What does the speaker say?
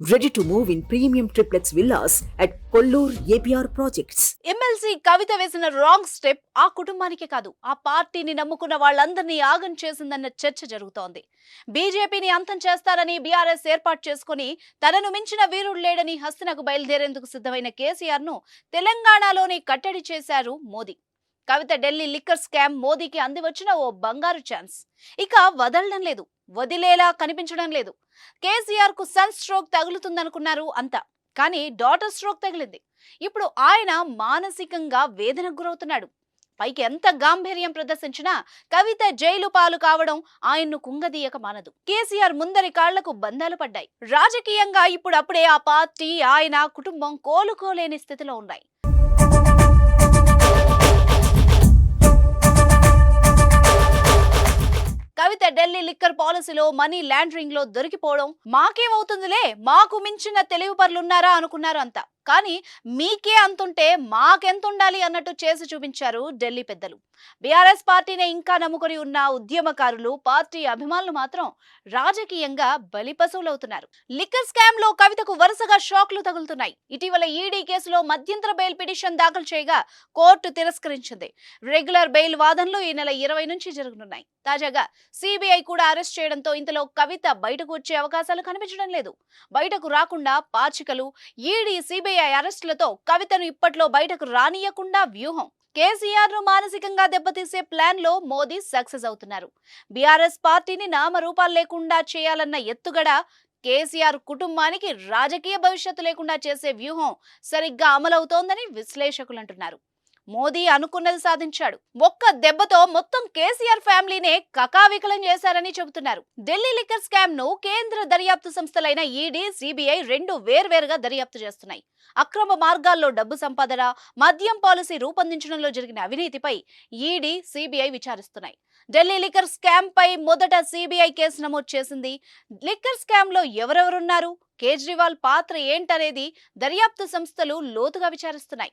Ready to move in premium triplex villas at Kollur APR projects MLC Kavitha వేసిన wrong step ఆ కుటుంబానికే కాదు ఆ పార్టీని నమ్ముకున్న వాళ్ళందరినీ ఆగం చేసిందన్న చర్చ జరుగుతోంది. బీజేపీని అంతం చేస్తారని బీఆర్ఎస్ ఏర్పాటు చేసుకుని తనను మించిన వీరుడు లేడని హస్తినకు బయలుదేరేందుకు సిద్ధమైన కేసీఆర్ను తెలంగాణలోనే కట్టడి చేశారు మోదీ. కవిత ఢిల్లీ లిక్కర్ స్కామ్ మోదీకి అందివచ్చిన ఓ బంగారు ఛాన్స్. ఇక వదలడం లేదు వదిలేలా కనిపించడం లేదు. కేసీఆర్కు సన్ స్ట్రోక్ తగులుతుందనుకున్నారు అంతా. కానీ డాటర్ స్ట్రోక్ తగిలింది. ఇప్పుడు ఆయన మానసికంగా వేదనకు గురవుతున్నాడు. పైకి ఎంత గాంభీర్యం ప్రదర్శించినా కవిత జైలు పాలు కావడం ఆయన్ను కుంగదీయక మానదు. కేసీఆర్ ముందరి కాళ్ళకు బంధాలు పడ్డాయి. రాజకీయంగా ఇప్పుడప్పుడే ఆ పార్టీ ఆయన కుటుంబం కోలుకోలేని స్థితిలో ఉన్నాయి. లిక్కర్ మనీ లాండరింగ్లో దొరికిపోవడం మాకేమవుతుందిలే? మాకు మించిన తెలివి పరులున్నారా అనుకున్నారు అంతా కానీ మీకే అంతుంటే మాకెంత ఉండాలి అన్నట్టు చేసి చూపించారు ఢిల్లీ పెద్దలు. బీఆర్ఎస్ పార్టీనే ఇంకా నమ్ముకొని ఉన్న ఉద్యమకారులు పార్టీ అభిమానులు మాత్రం రాజకీయంగా బలిపశువులవుతున్నారు లిక్కర్ స్కామ్లో కవితకు వరుసగా షాక్లు తగులుతున్నాయి. ఇటీవల ఈడీ కేసులో మధ్యంతర బెయిల్ పిటిషన్ దాఖలు చేయగా కోర్టు తిరస్కరించింది. రెగ్యులర్ బెయిల్ వాదనలు ఈ నెల ఇరవై నుంచి జరగనున్నాయి. తాజాగా సిబిఐ కూడా అరెస్ట్ చేయడంతో ఇంతలో కవిత బయటకు వచ్చే అవకాశాలు కనిపించడం లేదు. బయటకు రాకుండా పాచికలు ఈడీ సిబిఐ అరెస్టులతో కవితను ఇప్పట్లో బయటకు రానియకుండా వ్యూహం. కేసీఆర్ను మానసికంగా దెబ్బతీసే ప్లాన్లో మోదీ సక్సెస్ అవుతున్నారు. బీఆర్ఎస్ పార్టీని నామరూపాలు లేకుండా చేయాలన్న ఎత్తుగడ కేసీఆర్ కుటుంబానికి రాజకీయ భవిష్యత్తు లేకుండా చేసే వ్యూహం సరిగ్గా అమలవుతోందని విశ్లేషకులు అంటున్నారు మోదీ అనుకున్నది సాధించాడు. ఒక్క దెబ్బతో మొత్తం కేసీఆర్ ఫ్యామిలీనే కకావికలం చేశారని చెబుతున్నారు. ఢిల్లీ లిక్కర్ స్కామ్ను కేంద్ర దర్యాప్తు సంస్థలైన ఈడీ సిబిఐ రెండు వేర్వేరుగా దర్యాప్తు చేస్తున్నాయి. అక్రమ మార్గాల్లో డబ్బు సంపాదన మద్యం పాలసీ రూపొందించడంలో జరిగిన అవినీతిపై ఈడీ సిబిఐ విచారిస్తున్నాయి. ఢిల్లీ లిక్కర్ స్కామ్ పై మొదట సిబిఐ కేసు నమోదు చేసింది. లిక్కర్ స్కామ్లో ఎవరెవరున్నారు? కేజ్రీవాల్ పాత్ర ఏంటనేది దర్యాప్తు సంస్థలు లోతుగా విచారిస్తున్నాయి.